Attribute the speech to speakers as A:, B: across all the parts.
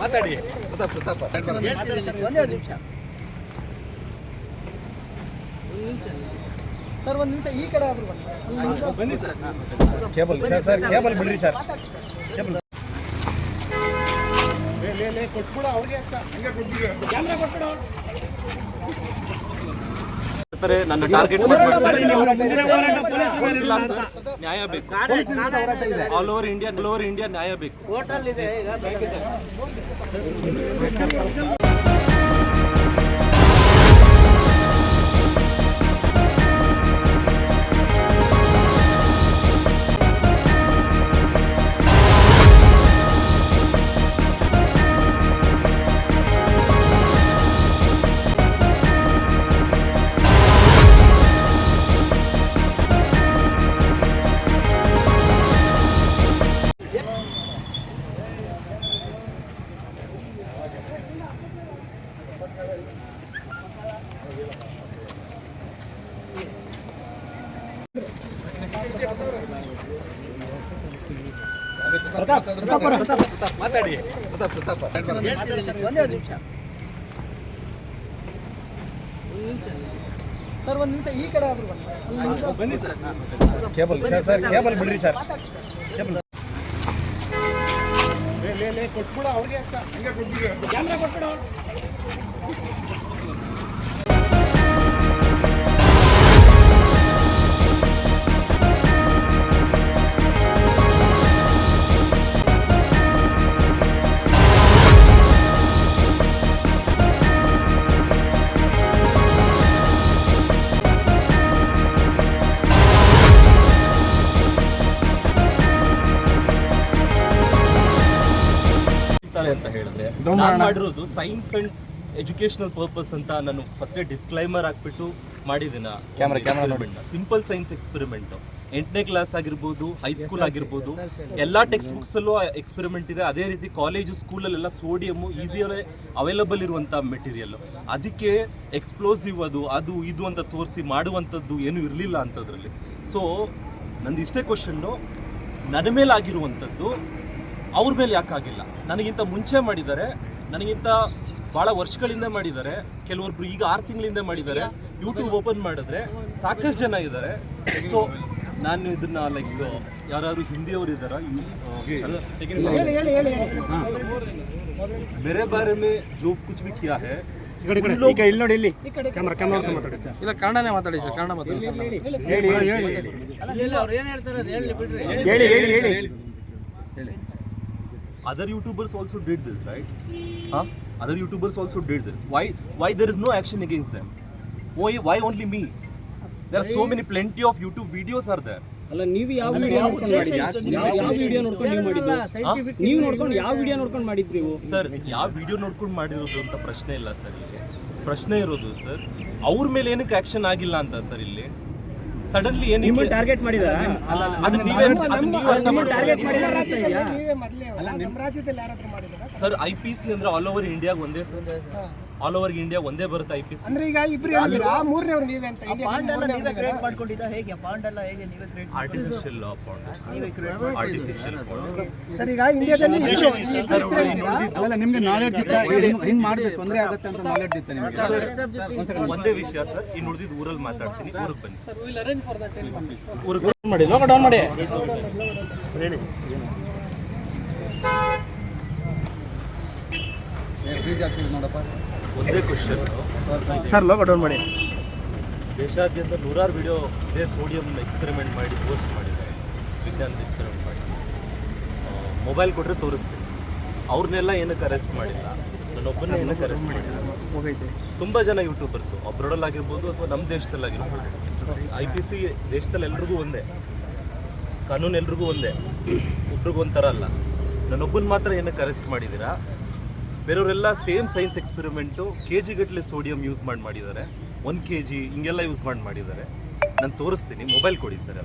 A: ಮಾತಾಡಿ
B: ಒಂದೇ ಒಂದು ನಿಮಿಷ ಸರ್ ಒಂದು ನಿಮಿಷ ಈ ಕಡೆ ಆದ್ರೂ ಬನ್ನಿ ಒಂದು ನಿಮಿಷ
A: ಬನ್ನಿ sir cable sir sir cable ಬಿಡ್ರಿ ಸರ್ ಕೇಬಲ್
C: ಮಾಡ್ತಾರೆ. ನನ್ನ ಟಾರ್ಗೆಟ್ ನ್ಯಾಯ ಬೇಕು. All over India all over India ನ್ಯಾಯ ಬೇಕು.
A: ಮಾತಾಡಿ
B: ಒಂದೇ ನಿಮಿಷ ಸರ್ ಒಂದು ನಿಮಿಷ ಈ ಕಡೆ
A: sir cable sir sir cable ಬಿಡ್ರಿ ಸರ್ ಕೇಬಲ್
C: ಇರ್ತಾರೆ ಅಂತ ಹೇಳಿದ್ರೆ ನಾನು ಮಾಡಿರೋದು ಸೈನ್ಸ್ ಅಂಡ್ ಎಜುಕೇಶನಲ್ ಪರ್ಪಸ್ ಅಂತ ನಾನು ಫಸ್ಟ್ ಡಿಸ್ಕ್ಲೈಮರ್ ಹಾಕ್ಬಿಟ್ಟು ಮಾಡಿದಿನ
A: ಕ್ಯಾಮ್ರಾ ಕ್ಯಾಮ್ರಾ ನೋಡಿ.
C: ಸಿಂಪಲ್ ಸೈನ್ಸ್ ಎಕ್ಸ್ಪೆರಿಮೆಂಟ್ ಎಂಟನೇ ಕ್ಲಾಸ್ ಆಗಿರ್ಬೋದು ಹೈಸ್ಕೂಲ್ ಆಗಿರ್ಬೋದು ಎಲ್ಲ ಟೆಕ್ಸ್ಟ್ ಬುಕ್ಸ್ ಅಲ್ಲೂ ಎಕ್ಸ್ಪೆರಿಮೆಂಟ್ ಇದೆ. ಅದೇ ರೀತಿ ಕಾಲೇಜು ಸ್ಕೂಲಲ್ಲೆಲ್ಲ ಸೋಡಿಯಮ್ಮು ಈಸಿಯಲ್ಲೇ ಅವೈಲಬಲ್ ಇರುವಂಥ ಮೆಟೀರಿಯಲ್ ಅದಕ್ಕೆ ಎಕ್ಸ್ಪ್ಲೋಸಿವ್ ಅದು ಅದು ಇದು ಅಂತ ತೋರಿಸಿ ಮಾಡುವಂಥದ್ದು ಏನು ಇರಲಿಲ್ಲ ಅಂತದ್ರಲ್ಲಿ. ಸೊ ನಂದು ಇಷ್ಟೇ ಕ್ವಶನ್ನು ನನ್ನ ಮೇಲೆ ಆಗಿರುವಂಥದ್ದು ಅವ್ರ ಮೇಲೆ ಯಾಕಾಗಿಲ್ಲ ನನಗಿಂತ ಮುಂಚೆ ಮಾಡಿದ್ದಾರೆ ನನಗಿಂತ ಭಾಳ ವರ್ಷಗಳಿಂದ ಮಾಡಿದ್ದಾರೆ ಕೆಲವೊಬ್ರು ಈಗ ಆರು ತಿಂಗಳಿಂದ ಮಾಡಿದ್ದಾರೆ ಯೂಟ್ಯೂಬ್ ಓಪನ್ ಮಾಡಿದ್ರೆ ಸಾಕಷ್ಟು ಜನ ಇದ್ದಾರೆ. ಸೊ ನಾನು ಇದನ್ನ ಲೈಕ್ ಯಾರು ಹಿಂದಿಯವರು ಇದ್ದಾರ?
A: ಬೇರೆ ಬಾರೆ ಮೇ ಜೋ ಕುಚ್ ಬಿ ಕಿಯಾ ಹೇ.
B: ಹೇಳಿ.
C: Other youtubers also did this right huh other youtubers also did this why why there is no action against them why why only me there are so many plenty of youtube videos are there
D: ಅಲ್ಲ ನೀವು ಯಾವ video ನೋಡ್ಕೊಂಡು ಮಾಡಿದ್ಯಾ ಯಾವ ಯಾವ video ನೋಡ್ಕೊಂಡು ನೀವು ಮಾಡಿದ್ದು ನೀವು ನೋಡ್ಕೊಂಡು ಯಾವ ವಿಡಿಯೋ ನೋಡ್ಕೊಂಡು ಮಾಡಿದ್ರಿ ನೀವು
C: ಸರ್ ಯಾವ ವಿಡಿಯೋ ನೋಡ್ಕೊಂಡು ಮಾಡಿರೋದು ಅಂತ ಪ್ರಶ್ನೆ ಇಲ್ಲ ಸರ್ ಇಲ್ಲಿ ಪ್ರಶ್ನೆ ಇರೋದು ಸರ್ ಅವ್ರ ಮೇಲೆ ಏನಕ್ಕೆ ಆಕ್ಷನ್ ಆಗಿಲ್ಲ ಅಂತ ಸರ್ ಇಲ್ಲಿ ಸಡನ್ಲಿ
D: ಏನ್
C: ನಿಮ್ಮ
D: ಟಾರ್ಗೆಟ್ ಮಾಡಿದಾರ?
C: ಅದು ನೀವೇ ಅದು ನೀವು ಅರ್ಥ
D: ಟಾರ್ಗೆಟ್
C: ಮಾಡ್ಕೊಳ್ಳಿ.
D: ಮಾಡಿದಾರ
B: ನೀವೇ ಮೊದಲೇ ನಮ್ಮ ರಾಜ್ಯದಲ್ಲಿ ಯಾರಾದ್ರೂ ಮಾಡಿದಾರ?
C: ಸರ್ ಐ ಪಿ ಸಿ ಅಂದ್ರೆ ಆಲ್ ಓವರ್ ಇಂಡಿಯಾಗ ಒಂದೇ ಸರ್ ಆಲ್ ಓವರ್ ಇಂಡಿಯಾ ಒಂದೇ ಬರುತ್ತೆ ಐ ಪಿ ಸಿ
B: ಅಂದ್ರೆ ಈಗ ಇಬ್ರು ಮೂರನೇ ಮೂರನೇವ್ರು ನೀವೇ ಅಂತ
E: ಪಾಂಡ್ ಎಲ್ಲ ನೀವೇ ಕ್ರಿಯೇಟ್ ಮಾಡ್ಕೊಂಡಿದ್ದ ಹೇಗೆ? ಪಾಂಡ್ ಎಲ್ಲ ಹೇಗೆ ನೀವೇ ಕ್ರಿಯೇಟ್
C: ಆರ್ಟಿಫಿಷಿಯಲ್ ಆರ್ಟಿಫಿಷಿಯಲ್
B: ಸರ್ ಈಗ ಇಂಡಿಯಾದಲ್ಲಿ ಇಬ್ರು
C: ಸರ್?
A: ಅಲ್ಲ ನಿಮ್ಗೆ ನಾಲೆಡ್ಜ್ ಇತ್ತ ಹೆಂಗ್ ಮಾಡಿದ್ರೆ ತೊಂದರೆ ಆಗುತ್ತೆ ಅಂತ ನಾಲೆಡ್ಜ್ ಇತ್ತ ನಿಮಗೆ.
C: ಒಂದೇ ವಿಷಯ ಸರ್ ಇನ್ನು ಉಳಿದಿದ್ದು ಊರಲ್ಲಿ ಮಾತಾಡ್ತೀನಿ. ಊರಿಗೆ ಬನ್ನಿ. ಊರಿಗೆ
A: ಮಾಡಿ ಲೋಕ ಡೌನ್ ಮಾಡಿ.
C: ಒಂದೇ ಕ್ವಶನ್
A: ಸರ್ ಲೋಗೋ ಡೌನ್ ಮಾಡಿ.
C: ದೇಶಾದ್ಯಂತ ನೂರಾರು ವಿಡಿಯೋ ಇದೇ ಸೋಡಿಯಂ ಎಕ್ಸ್ಪೆರಿಮೆಂಟ್ ಮಾಡಿ ಪೋಸ್ಟ್ ಮಾಡಿದ್ದಾರೆ. ವಿಜ್ಞಾನದ ಎಕ್ಸ್ಪೆರಿಮೆಂಟ್ ಮಾಡಿ. ಮೊಬೈಲ್ ಕೊಟ್ಟರೆ ತೋರಿಸ್ತೀನಿ. ಅವ್ರನ್ನೆಲ್ಲ ಏನಕ್ಕೆ ಅರೆಸ್ಟ್ ಮಾಡಿಲ್ಲ? ನನ್ನೊಬ್ಬನ ಏನಕ್ಕೆ ಅರೆಸ್ಟ್ ಮಾಡಿಲ್ಲ? ತುಂಬ ಜನ ಯೂಟ್ಯೂಬರ್ಸು ಅಬ್ರಾಡಲ್ಲಿ ಆಗಿರ್ಬೋದು ಅಥವಾ ನಮ್ಮ ದೇಶದಲ್ಲಿ ಆಗಿರ್ಬೋದು ಐ ಪಿ ಸಿ ದೇಶದಲ್ಲಿ ಎಲ್ರಿಗೂ ಒಂದೇ. ಕಾನೂನು ಎಲ್ರಿಗೂ ಒಂದೇ. ಒಬ್ರಿಗೂ ಒಂಥರ ಅಲ್ಲ. ನನ್ನೊಬ್ಬನ ಮಾತ್ರ ಏನಕ್ಕೆ ಅರೆಸ್ಟ್ ಮಾಡಿದ್ದೀರಾ? ಬೇರೆಯವರೆಲ್ಲ ಸೇಮ್ ಸೈನ್ಸ್ ಎಕ್ಸ್ಪೆರಿಮೆಂಟು ಕೆ ಜಿಗಟ್ಟಲೆ ಸೋಡಿಯಂ ಯೂಸ್ ಮಾಡಿ ಮಾಡಿದ್ದಾರೆ. ಒಂದು ಕೆ ಜಿ ಹಿಂಗೆಲ್ಲ ಯೂಸ್ ಮಾಡಿ ಮಾಡಿದ್ದಾರೆ. ನಾನು ತೋರಿಸ್ತೀನಿ ಮೊಬೈಲ್ ಕೊಡಿ sir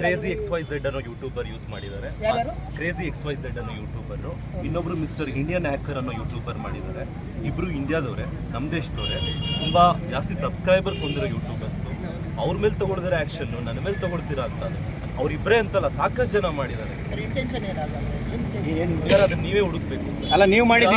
C: crazy X Y Z ಅನ್ನೋ ಯೂಟ್ಯೂಬರ್ ಯೂಸ್ ಮಾಡಿದ್ದಾರೆ? ಕ್ರೇಜಿ ಎಕ್ಸ್ ವೈ ಝೆಡ್ ಅನ್ನೋ ಯೂಟ್ಯೂಬರ್ ಇನ್ನೊಬ್ರು ಮಿಸ್ಟರ್ ಇಂಡಿಯನ್ ಹ್ಯಾಕರ್ ಅನ್ನೋ ಯೂಟ್ಯೂಬರ್ ಮಾಡಿದ್ದಾರೆ. ಇಬ್ರು ಇಂಡಿಯಾದವರೇ ನಮ್ಮ ದೇಶದವರೇ. ತುಂಬ ಜಾಸ್ತಿ ಸಬ್ಸ್ಕ್ರೈಬರ್ಸ್ ಹೊಂದಿರೋ ಯೂಟ್ಯೂಬರ್ಸ್ ಅವ್ರ ಮೇಲೆ ತಗೊಳ್ದಿರೋ ಆ್ಯಕ್ಷನ್ನು ನನ್ನ ಮೇಲೆ ತಗೊಳ್ತೀರಾ ಅಂತ ಅವರಿಬ್ಬರೇ ಅಂತಲ್ಲ ಸಾಕಷ್ಟು ಜನ ಮಾಡಿದ್ದಾರೆ. ಅದನ್ನ ನೀವೇ ಹುಡುಕ್ಬೇಕು
A: ಅಲ್ಲ ನೀವು ಮಾಡಿದ